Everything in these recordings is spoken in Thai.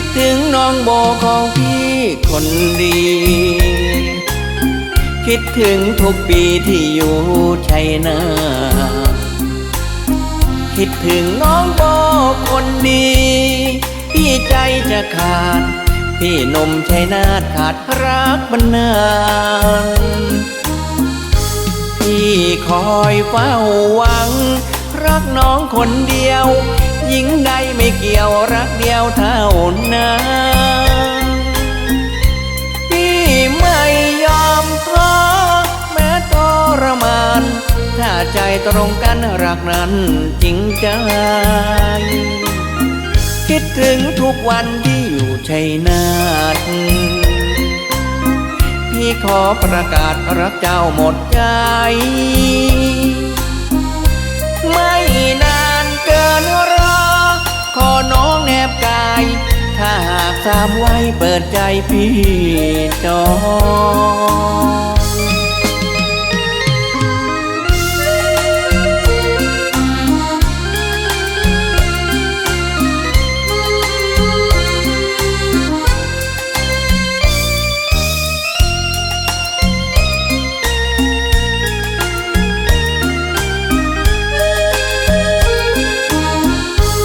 ดถึงน้องโบของพี่คนดี คิดถึงทุกปีที่อยู่ชัยนาทคิดถึงน้องโบคนดี พี่ใจจะขาด พี่นมชัยนาทขาดรักมันนานพี่คอยเฝ้าหวัง รักน้องคนเดียว หญิงใดไม่เกี่ยวรักเดียวเท่านั้นพี่ไม่ยอมท้อแม้ทรมาน ถ้าใจตรงกันรักนั้นจริงใจ คิดถึงทุกวันที่อยู่ชัยนาทพี่ขอประกาศรักเจ้าหมดใจ สามไว้เปิดใจพี่จอง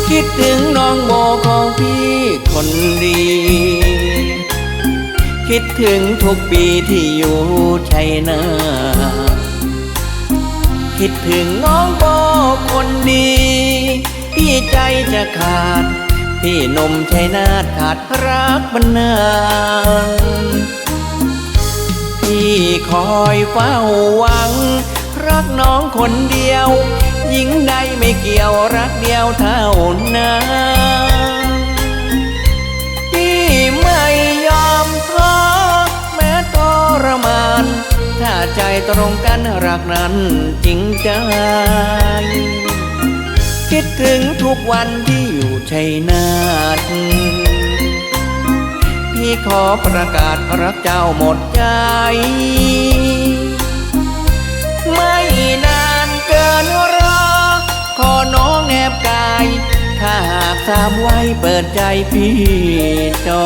คิดถึง องโบของพี่คนดี คิดถึงทุกปีที่อยู่ชัยนาคิดถึงน้องโบคนดี พี่ใจจะขาด พี่นมชัยนาขาดรักมันนานพี่คอยเฝ้าหวัง รักน้องคนเดียวหญิงใดไม่เกี่ยวรักเดียวเท่านั้น ใจตรงกันรักนั้นจริงใจ คิดถึงทุกวันที่อยู่ชัยนาทพี่ขอประกาศรักเจ้าหมดใจ ไม่นานเกินรอ ขอน้องแนบกาย ถ้าหากสามไว้เปิดใจพี่จอ